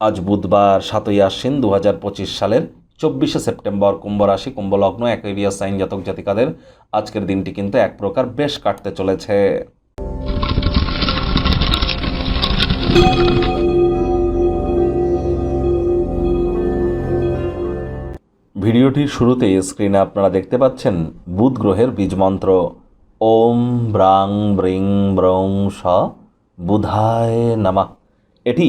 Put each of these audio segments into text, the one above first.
আজ বুধবার সাতই আশ্বিন দু হাজার পঁচিশ সালের চব্বিশে সেপ্টেম্বর কুম্ভ রাশি কুম্ভ লগ্ন অ্যাকুয়ারিয়াস সাইন জাতক জাতিকাদের আজকের দিনটি কিন্তু এক প্রকার বেশ কাটতে চলেছে। ভিডিওটির শুরুতে স্ক্রিনে আপনারা দেখতে পাচ্ছেন বুধ গ্রহের বীজমন্ত্র ওম ব্রাং ব্রিং ব্রং স বুধায় নামা। এটি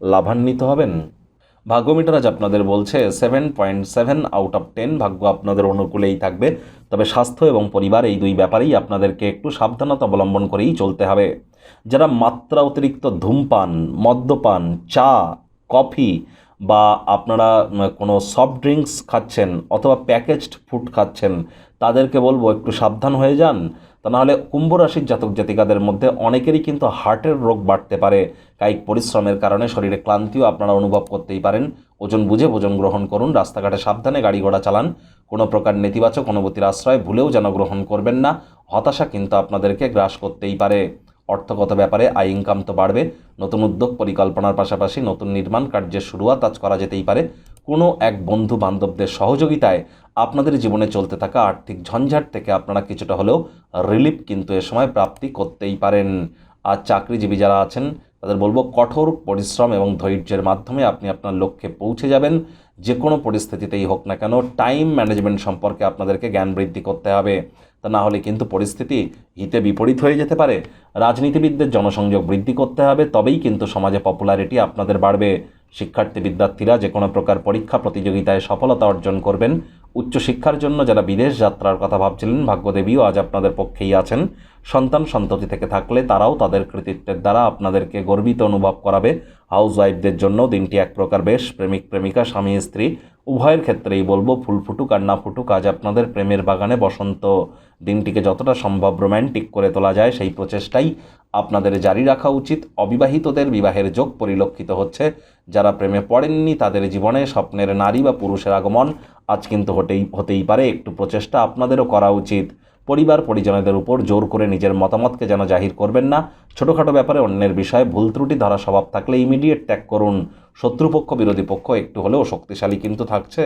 লাভান্বিত হবেন। ভাগ্যমিটার আজ আপনাদের বলছে seven point seven out of ten ভাগ্য আপনাদের অনুকূলেই থাকবে। তবে স্বাস্থ্য এবং পরিবার এই দুই ব্যাপারেই আপনাদেরকে একটু সাবধানতা অবলম্বন করেই চলতে হবে। যারা মাত্রা অতিরিক্ত ধূমপান, মদ্যপান, চা, কফি বা আপনারা কোনো সফট ড্রিঙ্কস খাচ্ছেন অথবা প্যাকেজড ফুড খাচ্ছেন, তাদেরকে বলব একটু সাবধান হয়ে যান। তা নাহলে কুম্ভ রাশির জাতক জাতিকাদের মধ্যে অনেকেরই কিন্তু হার্টের রোগ বাড়তে পারে। কায়িক পরিশ্রমের কারণে শরীরে ক্লান্তিও আপনারা অনুভব করতেই পারেন। ওজন বুঝে ভোজন গ্রহণ করুন, রাস্তাঘাটে সাবধানে গাড়ি ঘোড়া চালান। কোনো প্রকার নেতিবাচক অনুভূতির আশ্রয় ভুলেও যেন গ্রহণ করবেন না। হতাশা কিন্তু আপনাদেরকে গ্রাস করতেই পারে। অর্থগত ব্যাপারে আয় ইনকাম তো বাড়বে। নতুন উদ্যোগ পরিকল্পনার পাশাপাশি নতুন নির্মাণ কার্যের শুরুয়াত আজ করা যেতেই পারে। কোনো এক বন্ধু বান্ধবদের সহযোগিতায় আপনাদের জীবনে চলতে থাকা আর্থিক ঝঞ্ঝাট থেকে আপনারা কিছুটা হলেও রিলিফ কিন্তু এ সময় প্রাপ্তি করতেই পারেন। আর চাকরিজীবী যারা আছেন, তাদের বলব কঠোর পরিশ্রম এবং ধৈর্যের মাধ্যমে আপনি আপনার লক্ষ্যে পৌঁছে যাবেন। যে কোনো পরিস্থিতিতেই হোক না কেন, টাইম ম্যানেজমেন্ট সম্পর্কে আপনাদেরকে জ্ঞান বৃদ্ধি করতে হবে। তা না হলে কিন্তু পরিস্থিতি হিতে বিপরীত হয়ে যেতে পারে। রাজনীতিবিদদের জনসংযোগ বৃদ্ধি করতে হবে, তবেই কিন্তু সমাজে পপুলারিটি আপনাদের বাড়বে। শিক্ষার্থী বিদ্যার্থীরা যে কোনো প্রকার পরীক্ষা প্রতিযোগিতায় সফলতা অর্জন করবেন। উচ্চশিক্ষার জন্য যারা বিদেশ যাত্রার কথা ভাবছিলেন, ভাগ্যদেবীও আজ আপনাদের পক্ষেই আছেন। সন্তান সন্ততি থেকে থাকলে তারাও তাদের কৃতিত্বের দ্বারা আপনাদেরকে গর্বিত অনুভব করাবে। হাউস ওয়াইফদের জন্য দিনটি এক প্রকার বেশ প্রেমিক প্রেমিকা, স্বামী, স্ত্রী উভয়ের ক্ষেত্রেই বলব, ফুল ফুটুক আর না ফুটুক, আজ আপনাদের প্রেমের বাগানে বসন্ত দিনটিকে যতটা সম্ভব রোম্যান্টিক করে তোলা যায়, সেই প্রচেষ্টাই আপনাদের জারি রাখা উচিত। অবিবাহিতদের বিবাহের যোগ পরিলক্ষিত হচ্ছে। যারা প্রেমে পড়েননি, তাদের জীবনে স্বপ্নের নারী বা পুরুষের আগমন আজ কিন্তু হতেই হতেই পারে। একটু প্রচেষ্টা আপনাদেরও করা উচিত। পরিবার পরিজনদের উপর জোর করে নিজের মতামতকে যেন জাহির করবেন না। ছোটোখাটো ব্যাপারে অন্যের বিষয়ে ভুল ত্রুটি ধরা স্বভাব থাকলে ইমিডিয়েট ত্যাগ করুন। শত্রুপক্ষ, বিরোধী পক্ষ একটু হলেও শক্তিশালী কিন্তু থাকছে।